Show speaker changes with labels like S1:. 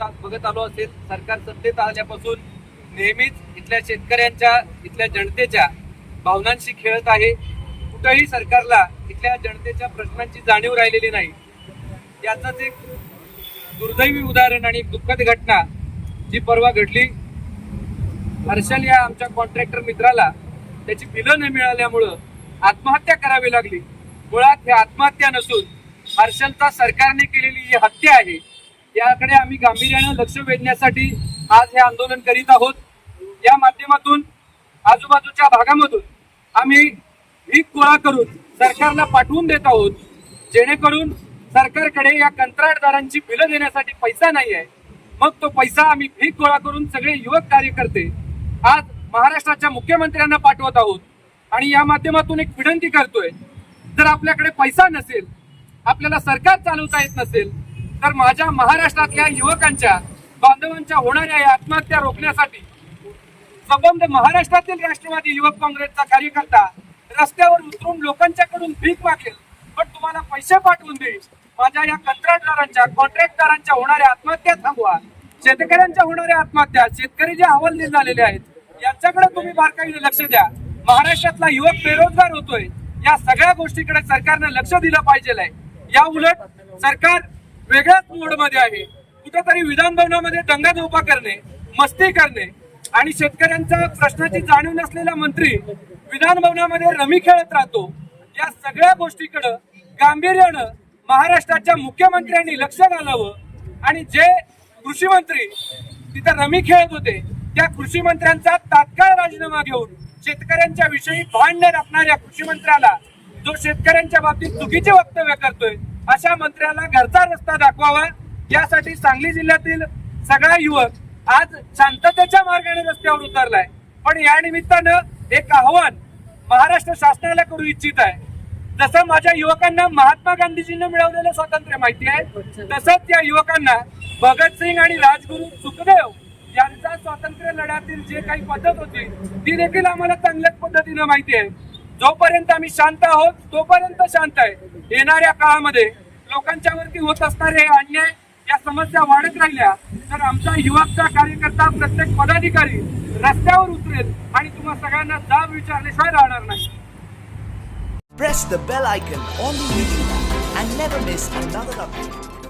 S1: बघत आलो असेल सरकार सत्तेत आल्यापासून नेहमीच इथल्या शेतकऱ्यांच्या इथल्या जनतेच्या भावनांशी खेळत आहे. कुठंही सरकारला इथल्या जनतेच्या प्रश्नांची जाणीव राहिलेली नाही. याचंच एक दुर्दैवी उदाहरण आणि दुःखद घटना जी परवा घडली. हर्षल या आमच्या कॉन्ट्रॅक्टर मित्राला त्याची बिलं न मिळाल्यामुळं आत्महत्या करावी लागली. मुळात हे आत्महत्या नसून हर्षलचा सरकारने केलेली ही हत्या आहे. याकडे आम्ही गांभीर्यानं लक्ष वेधण्यासाठी आज हे आंदोलन करीत आहोत. या माध्यमातून आजूबाजूच्या भागामधून आम्ही भीक गोळा करून सरकारला पाठवून देत आहोत. जेणेकरून सरकारकडे या कंत्राटदारांची बिलं देण्यासाठी पैसा नाही आहे. मग तो पैसा आम्ही भीक गोळा करून सगळे युवक कार्यकर्ते आज महाराष्ट्राच्या मुख्यमंत्र्यांना पाठवत आहोत. आणि या माध्यमातून एक विनंती करतोय जर आपल्याकडे पैसा नसेल आपल्याला सरकार चालवता येत नसेल तर माझ्या महाराष्ट्रातल्या युवकांच्या बांधवांच्या होणाऱ्या या आत्महत्या रोखण्यासाठी संबंध महाराष्ट्रातील राष्ट्रवादी युवक काँग्रेसचा कार्यकर्ता रस्त्यावर उतरून लोकांच्याकडून भीक मागेल. पण तुम्हाला पैसे पाठवून देईल माझ्या या कंत्राटदारांच्या कॉन्ट्रॅक्टदारांच्या होणाऱ्या आत्महत्या थांबवा. शेतकऱ्यांच्या होणाऱ्या आत्महत्या शेतकरी जे हवालदिल झालेले आहेत यांच्याकडे तुम्ही बारकाईने लक्ष द्या. महाराष्ट्रातला युवक बेरोजगार होतोय. या सगळ्या गोष्टीकडे सरकारनं लक्ष दिलं पाहिजे या उलट सरकार वेगळ्याच मोडमध्ये आहे. कुठेतरी विधानभवनामध्ये दंगा दंगाधोपा करणे मस्ती करणे आणि शेतकऱ्यांच्या प्रश्नाची जाणीव नसलेला मंत्री विधानभवनामध्ये रमी खेळत राहतो. या सगळ्या गोष्टीकडे गांभीर्यानं महाराष्ट्राच्या मुख्यमंत्र्यांनी लक्ष घालावं आणि जे कृषी मंत्री तिथं रमी खेळत होते त्या कृषी मंत्र्यांचा तात्काळ राजीनामा घेऊन शेतकऱ्यांच्या विषयी भांड न राखणाऱ्या कृषी मंत्र्याला जो शेतकऱ्यांच्या बाबतीत चुकीचे वक्तव्य करतोय अशा मंत्र्याला घरचा रस्ता दाखवावा. यासाठी सांगली जिल्ह्यातील सगळा युवक आज शांततेच्या मार्गाने रस्त्यावर उतरलाय. पण या निमित्तानं एक आव्हान महाराष्ट्र शासनाला करू इच्छित आहे. जसं माझ्या युवकांना महात्मा गांधीजींनी मिळवलेलं स्वातंत्र्य माहिती आहे तसंच या युवकांना भगतसिंग आणि राजगुरू सुखदेव यांचा स्वातंत्र्य लढ्यातील जे काही पद्धत होती ती देखील आम्हाला चांगल्याच पद्धतीनं माहिती आहे. जोपर्यंत आम्ही शांत आहोत तोपर्यंत शांत आहे येणाऱ्या काळामध्ये लोकांच्या वरती होत असणारे हे अन्याय या समस्या वाढत राहिल्या तर आमचा युवकचा कार्यकर्ता प्रत्येक पदाधिकारी रस्त्यावर उतरेल आणि तुम्हा सगळ्यांना जाब विचारल्याशिवाय राहणार नाही
S2: Press the bell icon on the YouTube and never miss another update.